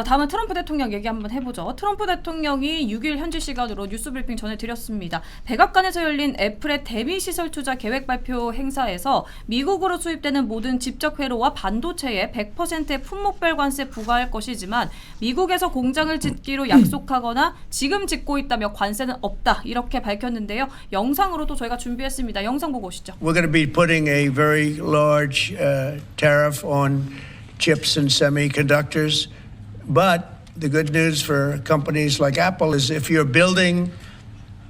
자, 다음은 트럼프 대통령 얘기 한번 해보죠. 트럼프 대통령이 6일 현지 시간으로 뉴스 브리핑 전해드렸습니다. 백악관에서 열린 애플의 대미 시설 투자 계획 발표 행사에서 미국으로 수입되는 모든 직접 회로와 반도체에 100%의 품목별 관세 부과할 것이지만 미국에서 공장을 짓기로 약속하거나 지금 짓고 있다며 관세는 없다 이렇게 밝혔는데요. 영상으로도 저희가 준비했습니다. 영상 보고 오시죠. We're going to be putting a very large uh, tariff on chips and semiconductors. But the good news for companies like Apple is if you're building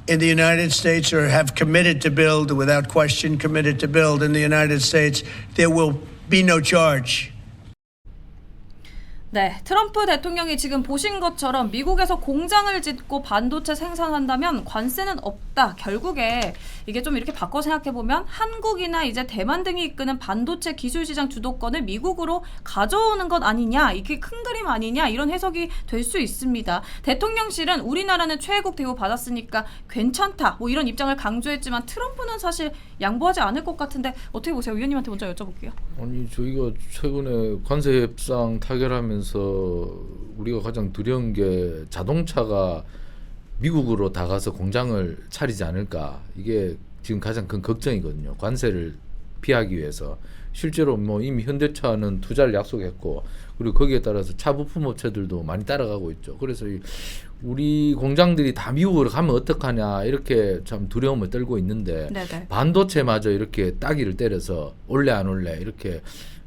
in the United States or have committed to build, without question, committed to build in the United States, there will be no charge. 네, 트럼프 대통령이 지금 보신 것처럼 미국에서 공장을 짓고 반도체 생산한다면 관세는 없다. 결국에 이게 좀 이렇게 바꿔 생각해 보면 한국이나 이제 대만 등이 이끄는 반도체 기술 시장 주도권을 미국으로 가져오는 것 아니냐, 이게 큰 그림 아니냐 이런 해석이 될 수 있습니다. 대통령실은 우리나라는 최애국 대우 받았으니까 괜찮다, 뭐 이런 입장을 강조했지만 트럼프는 사실 양보하지 않을 것 같은데 어떻게 보세요, 위원님한테 먼저 여쭤볼게요. 아니 저희가 최근에 관세 협상 타결하면 서 우리가 가장 두려운 게 자동차가 미국으로 다 가서 공장을 차리지 않을까 이게 지금 가장 큰 걱정이거든요. 관세를 피하기 위해서 실제로 뭐 이미 현대차는 투자를 약속했고 그리고 거기에 따라서 차 부품 업체들도 많이 따라가고 있죠. 그래서 이 우리 공장들이 다 미국으로 가면 어떡하냐 이렇게 참 두려움을 떨고 있는데 네네. 반도체마저 이렇게 따기를 때려서 올래 안 올래 이렇게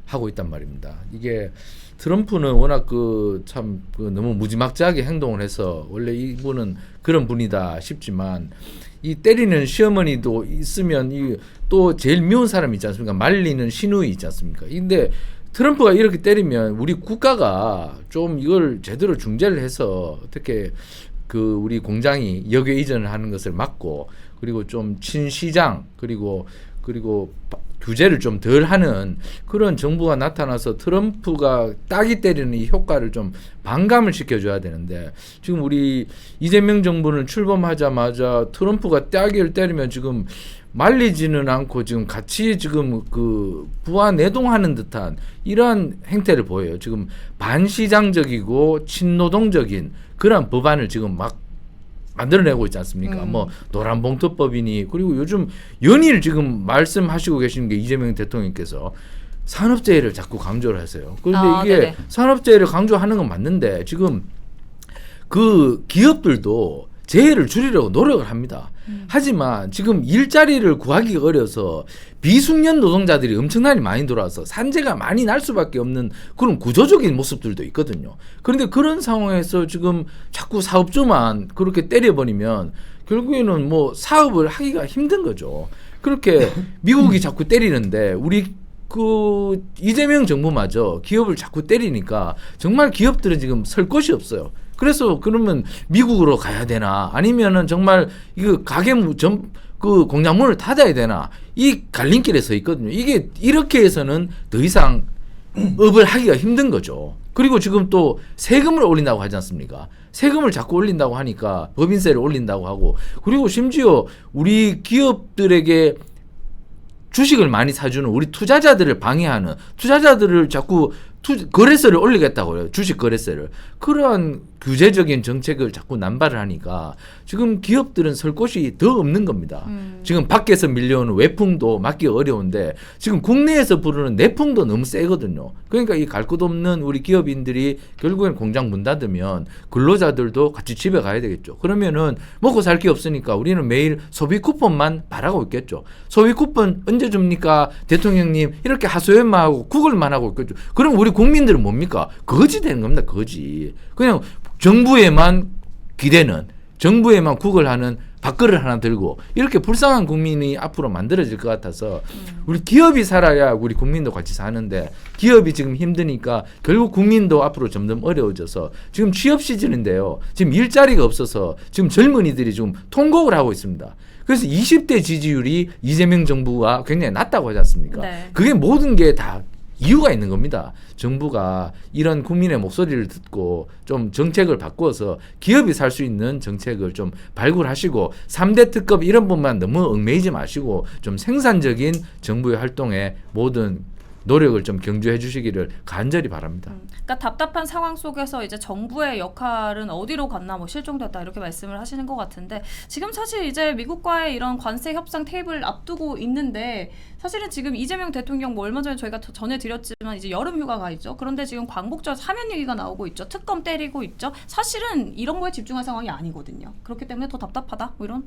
하고 있단 말입니다. 이게 트럼프는 워낙 그참 그 너무 무지막지하게 행동을 해서 원래 이분은 그런 분이다 싶지만 이 때리는 시어머니도 있으면 이 또 제일 미운 사람 있지 않습니까? 말리는 시누이 있지 않습니까? 근데 트럼프가 이렇게 때리면 우리 국가가 좀 이걸 제대로 중재를 해서 어떻게 그 우리 공장이 역외 이전을 하는 것을 막고 그리고 좀 친시장 그리고 그리고 바- 규제를 좀 덜 하는 그런 정부가 나타나서 트럼프가 따기 때리는 이 효과를 좀 반감을 시켜줘야 되는데 지금 우리 이재명 정부는 출범하자마자 트럼프가 따기를 때리면 지금 말리지는 않고 지금 같이 지금 그 부하 내동하는 듯한 이러한 행태를 보여요. 지금 반시장적이고 친노동적인 그런 법안을 지금 막 만들어내고 있지 않습니까? 음. 뭐 노란 봉투법이니 그리고 요즘 연일 지금 말씀하시고 계시는 게 이재명 대통령께서 산업재해를 자꾸 강조를 하세요. 그런데 아, 이게 네네. 산업재해를 강조하는 건 맞는데 지금 그 기업들도 재해를 줄이려고 노력을 합니다. 하지만 지금 일자리를 구하기가 어려서 비숙련 노동자들이 엄청나게 많이 들어와서 산재가 많이 날 수밖에 없는 그런 구조적인 모습들도 있거든요. 그런데 그런 상황에서 지금 자꾸 사업주만 그렇게 때려버리면 결국에는 뭐 사업을 하기가 힘든 거죠. 그렇게 미국이 자꾸 때리는데 우리 그 이재명 정부마저 기업을 자꾸 때리니까 정말 기업들은 지금 설 곳이 없어요. 그래서 그러면 미국으로 가야 되나 아니면은 정말 이거 가게 전 그 공장문을 닫아야 되나 이 갈림길에 서 있거든요. 이게 이렇게 해서는 더 이상 업을 하기가 힘든 거죠. 그리고 지금 또 세금을 올린다고 하지 않습니까? 세금을 자꾸 올린다고 하니까 법인세를 올린다고 하고 그리고 심지어 우리 기업들에게 주식을 많이 사주는 우리 투자자들을 방해하는 투자자들을 자꾸 투, 거래세를 올리겠다고 해요. 주식 거래세를. 그러한 규제적인 정책을 자꾸 남발을 하니까 지금 기업들은 설 곳이 더 없는 겁니다. 음. 지금 밖에서 밀려오는 외풍도 막기 어려운데 지금 국내에서 부르는 내풍도 너무 세거든요. 그러니까 이 갈 곳 없는 우리 기업인들이 결국엔 공장 문 닫으면 근로자들도 같이 집에 가야 되겠죠. 그러면은 먹고 살 게 없으니까 우리는 매일 소비 쿠폰만 바라고 있겠죠. 소비 쿠폰 언제 줍니까? 대통령님 이렇게 하소연만 하고 구걸만 하고 있겠죠. 그럼 우리 국민들은 뭡니까? 거지 되는 겁니다. 거지. 그냥 정부에만 기대는 정부에만 구걸하는 밥그릇 하나 들고 이렇게 불쌍한 국민이 앞으로 만들어질 것 같아서 우리 기업이 살아야 우리 국민도 같이 사는데 기업이 지금 힘드니까 결국 국민도 앞으로 점점 어려워져서 지금 취업 시즌인데요. 지금 일자리가 없어서 지금 젊은이들이 지금 통곡을 하고 있습니다. 그래서 20대 지지율이 이재명 정부가 굉장히 낮다고 하지 않습니까? 네. 그게 모든 게 다 이유가 있는 겁니다. 정부가 이런 국민의 목소리를 듣고 좀 정책을 바꾸어서 기업이 살 수 있는 정책을 좀 발굴하시고 3대 특급 이런 분만 너무 얽매이지 마시고 좀 생산적인 정부의 활동에 모든 노력을 좀 경주해 주시기를 간절히 바랍니다. 음, 그러니까 답답한 상황 속에서 이제 정부의 역할은 어디로 갔나 뭐 실종됐다 이렇게 말씀을 하시는 것 같은데 지금 사실 이제 미국과의 이런 관세 협상 테이블 앞두고 있는데 사실은 지금 이재명 대통령 뭐 얼마 전에 저희가 더 전해드렸지만 이제 여름 휴가가 있죠. 그런데 지금 광복절 사면 얘기가 나오고 있죠. 특검 때리고 있죠. 사실은 이런 거에 집중한 상황이 아니거든요. 그렇기 때문에 더 답답하다 뭐 이런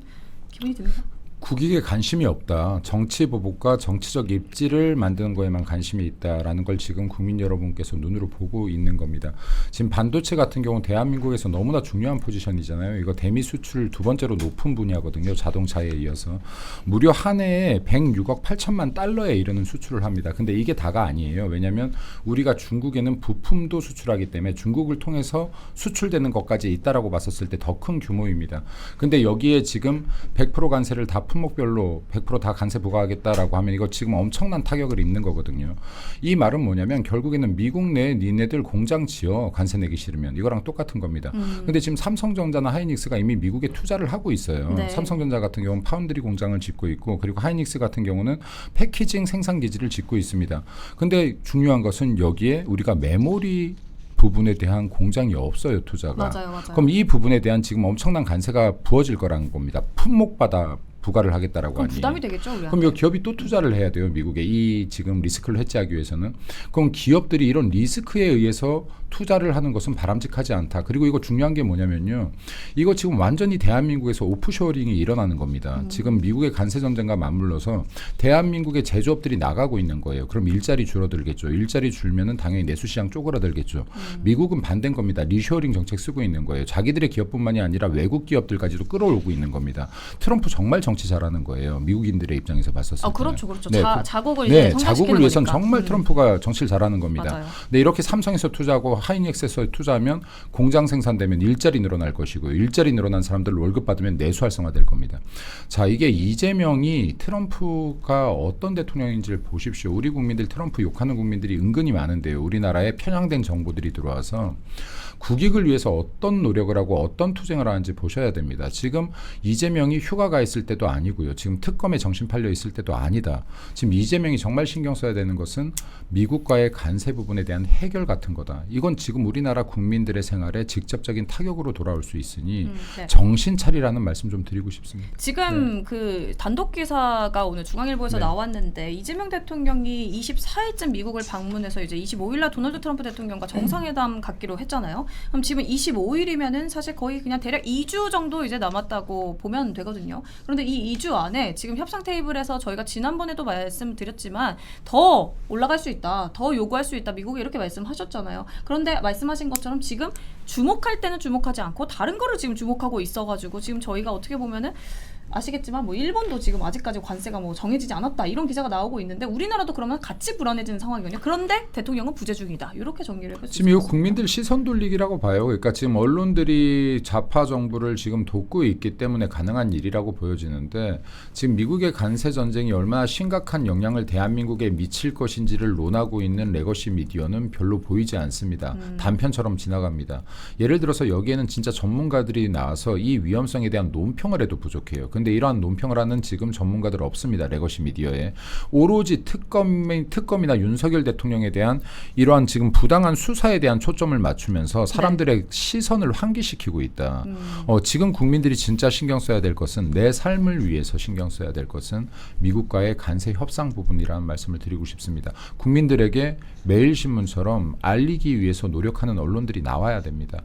기분이 듭니다. 국익에 관심이 없다. 정치 보복과 정치적 입지를 만드는 거에만 관심이 있다라는 걸 지금 국민 여러분께서 눈으로 보고 있는 겁니다. 지금 반도체 같은 경우는 대한민국에서 너무나 중요한 포지션이잖아요. 이거 대미 수출 두 번째로 높은 분야거든요. 자동차에 이어서 무려 한 해에 106억 8천만 달러에 이르는 수출을 합니다. 근데 이게 다가 아니에요. 왜냐하면 우리가 중국에는 부품도 수출하기 때문에 중국을 통해서 수출되는 것까지 있다라고 봤었을 때 더 큰 규모입니다. 근데 여기에 지금 100% 관세를 다 품목별로 100%다 관세 부과하겠다라고 하면 이거 지금 엄청난 타격을 입는 거거든요. 이 말은 뭐냐면 결국에는 미국 내에 니네들 공장 지어 관세 내기 싫으면 이거랑 똑같은 겁니다. 음. 근데 지금 삼성전자나 하이닉스가 이미 미국에 투자를 하고 있어요. 네. 삼성전자 같은 경우는 파운드리 공장을 짓고 있고 그리고 하이닉스 같은 경우는 패키징 생산 기지를 짓고 있습니다. 근데 중요한 것은 여기에 우리가 메모리 부분에 대한 공장이 없어요 투자가. 맞아요, 맞아요. 그럼 이 부분에 대한 지금 엄청난 관세가 부어질 거라는 겁니다. 품목받아 부과를 하겠다라고 그럼 하니. 부담이 되겠죠, 우리한테. 그럼 이 기업이 또 투자를 해야 돼요 미국에 이 지금 리스크를 해지하기 위해서는 그럼 기업들이 이런 리스크에 의해서 투자를 하는 것은 바람직하지 않다. 그리고 이거 중요한 게 뭐냐면요. 이거 지금 완전히 대한민국에서 오프쇼어링이 일어나는 겁니다. 지금 미국의 관세 전쟁과 맞물려서 대한민국의 제조업들이 나가고 있는 거예요. 그럼 일자리 줄어들겠죠. 일자리 줄면은 당연히 내수 시장 쪼그라들겠죠. 미국은 반대인 겁니다. 리쇼어링 정책 쓰고 있는 거예요. 자기들의 기업뿐만이 아니라 외국 기업들까지도 끌어올고 있는 겁니다. 트럼프 정말 정치 잘하는 거예요. 미국인들의 입장에서 봤었을 아때 그렇죠, 그렇죠. 네, 자, 그- 자국을 네, 자국을 위해선 거니까. 정말 음. 트럼프가 정치를 잘하는 겁니다. 맞아요. 근데 이렇게 삼성에서 투자하고 하이닉스에서 투자하면 공장 생산되면 일자리 늘어날 것이고요. 일자리 늘어난 사람들 월급 받으면 내수 활성화될 겁니다. 자, 이게 이재명이 트럼프가 어떤 대통령인지를 보십시오. 우리 국민들 트럼프 욕하는 국민들이 은근히 많은데요. 우리나라에 편향된 정보들이 들어와서 국익을 위해서 어떤 노력을 하고 어떤 투쟁을 하는지 보셔야 됩니다. 지금 이재명이 휴가가 있을 때도 아니고요. 지금 특검에 정신 팔려 있을 때도 아니다. 지금 이재명이 정말 신경 써야 되는 것은 미국과의 관세 부분에 대한 해결 같은 거다. 이건 지금 우리나라 국민들의 생활에 직접적인 타격으로 돌아올 수 있으니 음, 네. 정신 차리라는 말씀 좀 드리고 싶습니다. 지금 그 단독 기사가 오늘 중앙일보에서 네. 나왔는데 이재명 대통령이 24일쯤 미국을 방문해서 이제 25일 날 도널드 트럼프 대통령과 정상회담 갖기로 했잖아요. 그럼 지금 25일이면은 사실 거의 그냥 대략 2주 정도 이제 남았다고 보면 되거든요. 그런데 이 2주 안에 지금 협상 테이블에서 저희가 지난번에도 말씀드렸지만 더 올라갈 수 있다, 더 요구할 수 있다. 미국이 이렇게 말씀하셨잖아요. 그런데 말씀하신 것처럼 지금 주목할 때는 주목하지 않고 다른 거를 지금 주목하고 있어가지고 지금 저희가 어떻게 보면은 아시겠지만 뭐 일본도 지금 아직까지 관세가 뭐 정해지지 않았다 이런 기사가 나오고 있는데 우리나라도 그러면 같이 불안해지는 상황이거든요. 그런데 대통령은 부재 중이다. 이렇게 정리를 해볼 수 지금 이거 국민들 시선 돌리기라고 봐요. 그러니까 지금 언론들이 좌파 정부를 지금 돕고 있기 때문에 가능한 일이라고 보여지는데 지금 미국의 관세 전쟁이 얼마나 심각한 영향을 대한민국에 미칠 것인지를 논하고 있는 레거시 미디어는 별로 보이지 않습니다. 단편처럼 지나갑니다. 예를 들어서 여기에는 진짜 전문가들이 나와서 이 위험성에 대한 논평을 해도 부족해요. 근데 이러한 논평을 하는 지금 전문가들 없습니다. 레거시 미디어에 오로지 특검 특검이나 윤석열 대통령에 대한 이러한 지금 부당한 수사에 대한 초점을 맞추면서 사람들의 시선을 환기시키고 있다. 어, 지금 국민들이 진짜 신경 써야 될 것은 내 삶을 위해서 신경 써야 될 것은 미국과의 관세 협상 부분이라는 말씀을 드리고 싶습니다. 국민들에게 매일신문처럼 알리기 위해서 노력하는 언론들이 나와야 됩니다.